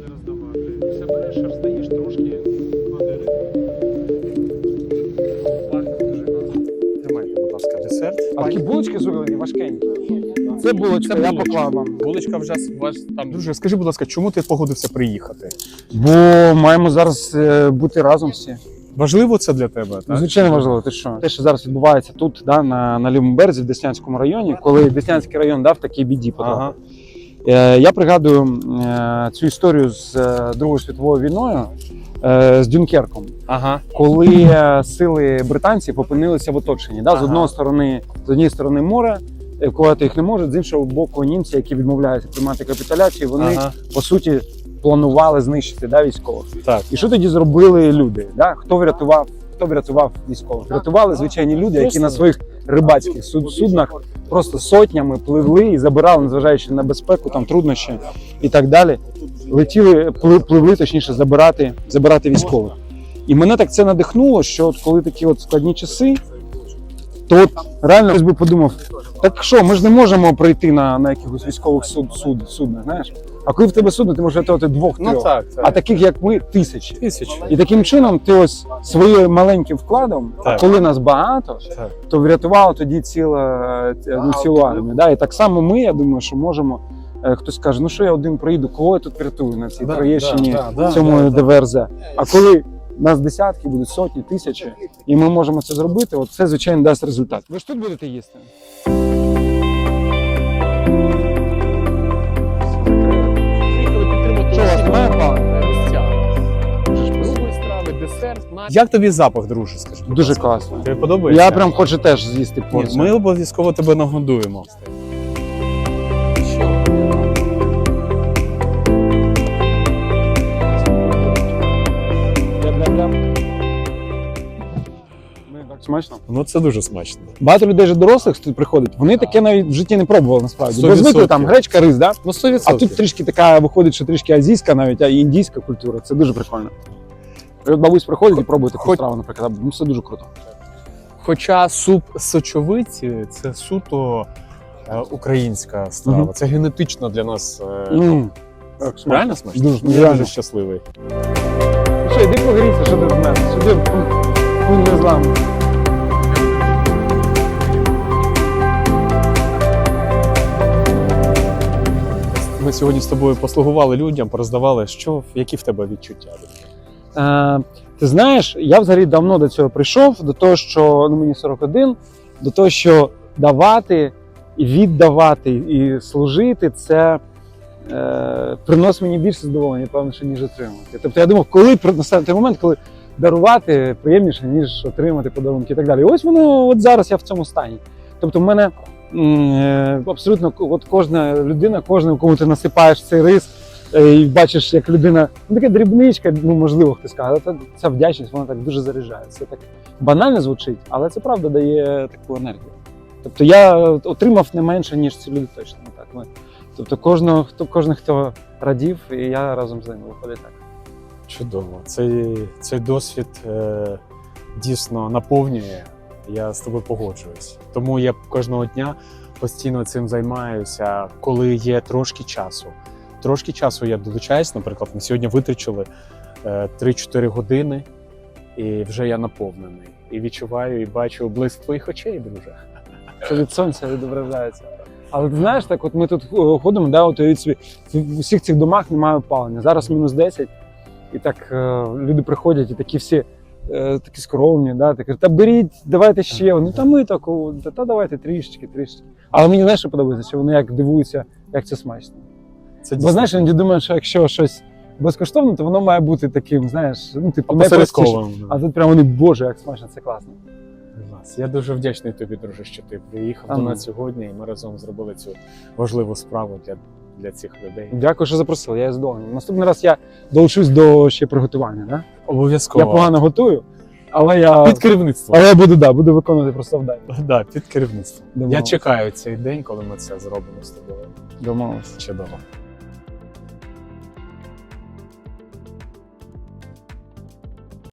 буде роздавати. Все береш, розстаєш трошки, кладеш. Тримайте, будь ласка, десерт. А такі булочки зроблені важкенькі. Це булочка, Це я поклав вам. Булочка вже вас там. Друже, скажи, будь ласка, чому ти погодився приїхати? Бо маємо зараз е, бути разом всі. Важливо це для тебе, так? Звичайно важливо, ти що? Те, що зараз відбувається тут, да, на, на лівому березі, в Деснянському районі, коли Деснянський район дав такій біді потрапив. Ага. Е, Я пригадую е, цю історію з е, Другою світовою війною з Дюнкерком, Ага. коли сили британців опинилися в оточенні. Да? З Ага. одної сторони, з однієї сторони море, евакувати їх не можуть, з іншого боку, німці, які відмовляються приймати капітуляцію, вони Ага. по суті планували знищити да, військових. Так. І що тоді зробили люди? Да? Хто врятував? Хто врятував військових? Врятували звичайні люди, які на своїх рибацьких суд- суднах просто сотнями пливли і забирали, незважаючи на безпеку, там труднощі і так далі. Летіли, пли- пливли, точніше, забирати, забирати військових. І мене так це надихнуло, що от коли такі от складні часи, то от реально хтось би подумав: так що, ми ж не можемо прийти на, на якихось військових суд, суд, суднах, знаєш? А коли в тебе судно, ти можеш рятувати двох трьох. Ну так, так. А таких, як ми, тисячі. Тисячі. І таким чином ти ось своїм маленьким вкладом, а Так. коли нас багато, Так. то врятувало тоді ціле, ну, цілу армію. Да? І так само ми, я думаю, що можемо. е, Хтось каже, ну що я один приїду, кого я тут врятую на цій Да, Троєщині, да, да, цьому да, да. ДВРЗ. А коли нас десятки, будуть сотні, тисячі, і ми можемо це зробити, от це, звичайно, дасть результат. Ви ж тут будете їсти? Як тобі запах, друже? Скажи. Дуже класно. Тобі подобається? Я прям хочу теж з'їсти порцію. Ми обов'язково тебе нагодуємо. Смачно. Ну це дуже смачно. Багато людей вже дорослих тут приходить. Вони таке навіть в житті не пробували насправді. Бо звикли там гречка, рис, да? Ну 100%. А тут трішки така виходить, що трішки азійська, навіть а і індійська культура. Це дуже прикольно. І от бабусь приходить і пробує таку Хоч- страву, наприклад. Ну це дуже круто. Хоча суп сочовиці це суто е, українська страва. Мгм. Це генетично для нас. е, М. Так, смачно. Реально смачно? Дуже, Я реально. дуже щасливий. Ну що, йди погрійся, що ти з мене. Сюди пунь не зламу. Ми сьогодні з тобою послугували людям, пороздавали, що які в тебе відчуття. Е, ти знаєш, я взагалі давно до цього прийшов, до того, що ну, мені 41, до того, що давати і віддавати, і служити це е, приносить мені більше задоволення, певно, що, ніж отримувати. Тобто я думав, коли настане той момент, коли дарувати приємніше, ніж отримати подарунки і так далі. І ось воно от зараз я в цьому стані. Тобто, в мене абсолютно от кожна людина, кожна, кому ти насипаєш цей рис, е, і бачиш, як людина, ну така дрібничка, ну можливо, хтось каже, але ця вдячність, вона так дуже заряджає. Це так банально звучить, але це правда дає таку енергію. Тобто я отримав не менше, ніж ці люди точно. ну, Так, ми. Тобто кожного, хто кожен, хто радів, і я разом з ним виходить так. Чудово. Цей, цей досвід е, дійсно наповнює. Я з тобою погоджуюсь. Тому я кожного дня постійно цим займаюся, коли є трошки часу. Трошки часу я долучаюсь. Наприклад, ми сьогодні витрачили е, 3-4 години, і вже я наповнений. І відчуваю, і бачу блиск твоїх очей, друже. Що від сонця відображається. Але ти знаєш, так от ми тут е, ходимо, да, от собі, в усіх цих домах немає опалення. Зараз мінус 10, і так е, люди приходять і такі всі е, такі скромні, да, такі, та беріть, давайте ще. Вони та ми таку, та, та давайте трішечки, трішечки. Але мені знаєш, що подобається, що вони як дивуються, як це смачно. Це Бо знаєш, іноді думають, що якщо щось безкоштовне, то воно має бути таким, знаєш, ну, типу, найпростіше. опосередковано. А тут прямо вони, боже, як смачно, це класно. Я дуже вдячний тобі, друже, що ти приїхав до ну. нас сьогодні, і ми разом зробили цю важливу справу для, для цих людей. Дякую, що запросили. Я задоволений. Наступний раз я долучусь до ще приготування. Да? Обов'язково. Я погано готую, але я, Під керівництво. але я буду, да, буду виконувати просто вдання. Да, під керівництво. Я чекаю цей день, коли ми це зробимо з тобою. Домовились. Чудово.